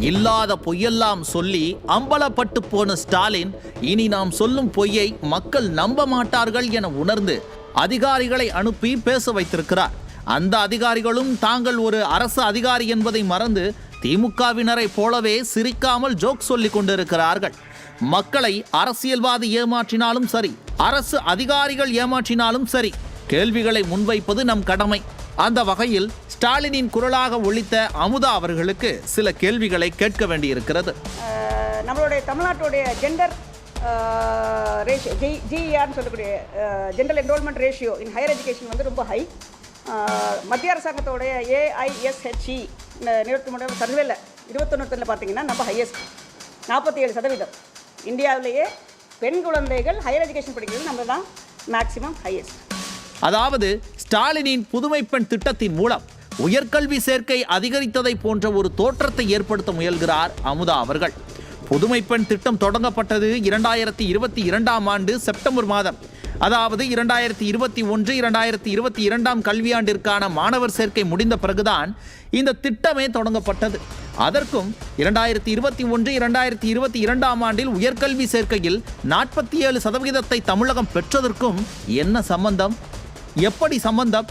இல்லாத பொய்யெல்லாம் சொல்லி அம்பலப்பட்டு போன ஸ்டாலின் இனி நாம் சொல்லும் பொய்யை மக்கள் நம்ப மாட்டார்கள் என உணர்ந்து அதிகாரிகளை அனுப்பி பேச வைத்திருக்கிறார். அந்த அதிகாரிகளும் தாங்கள் ஒரு அரசு அதிகாரி என்பதை மறந்து திமுகவினரை போலவே சிரிக்காமல் ஜோக் சொல்லிக் கொண்டிருக்கிறார்கள். மக்களை அரசியல்வாதி ஏமாற்றினாலும் சரி அரசு அதிகாரிகள் ஏமாற்றினாலும் சரி கேள்விகளை முன்வைப்பது நம் கடமை. அந்த வகையில் ஸ்டாலினின் குரலாக ஒலித்த அமுதா அவர்களுக்கு சில கேள்விகளை கேட்க வேண்டியிருக்கிறது. நம்மளுடைய தமிழ்நாட்டுடைய ஜெண்டர் ரேஷியோ ஜி ஜிஆர்னு சொல்லக்கூடிய gender enrolment ratio in higher education வந்து ரொம்ப ஹை மத்திய அரசாங்கத்தோடைய ஏஐஎஸ்ஹெச்இ இந்த இருபத்தி மூணு சர்வேல இருபத்தொன்னுத்தில் பார்த்தீங்கன்னா நம்ம ஹையஸ்ட் நாற்பத்தி ஏழு சதவீதம். இந்தியாவிலேயே பெண் குழந்தைகள் ஹையர் எஜுகேஷன் படிக்கிறது நம்ம தான் மேக்ஸிமம் ஹையஸ்ட் அதாவது ஸ்டாலினின் புதுமைப்பெண் திட்டத்தின் மூலம் உயர்கல்வி சேர்க்கை அதிகரித்ததை போன்ற ஒரு தோற்றத்தை ஏற்படுத்த முயல்கிறார் அமுதா அவர்கள். புதுமைப்பெண் திட்டம் தொடங்கப்பட்டது இரண்டாயிரத்தி இருபத்தி இரண்டாம் ஆண்டு செப்டம்பர் மாதம். அதாவது இரண்டாயிரத்தி இருபத்தி ஒன்று இரண்டாயிரத்தி இருபத்தி இரண்டாம் கல்வியாண்டிற்கான மாணவர் சேர்க்கை முடிந்த பிறகுதான் இந்த திட்டமே தொடங்கப்பட்டது. அதற்கும் இரண்டாயிரத்தி இருபத்தி ஒன்று இரண்டாயிரத்தி இருபத்தி இரண்டாம் ஆண்டில் உயர்கல்வி சேர்க்கையில் நாற்பத்தி ஏழு சதவிகிதத்தை தமிழகம் பெற்றதற்கும் என்ன சம்பந்தம்? எப்படி சம்பந்தம்?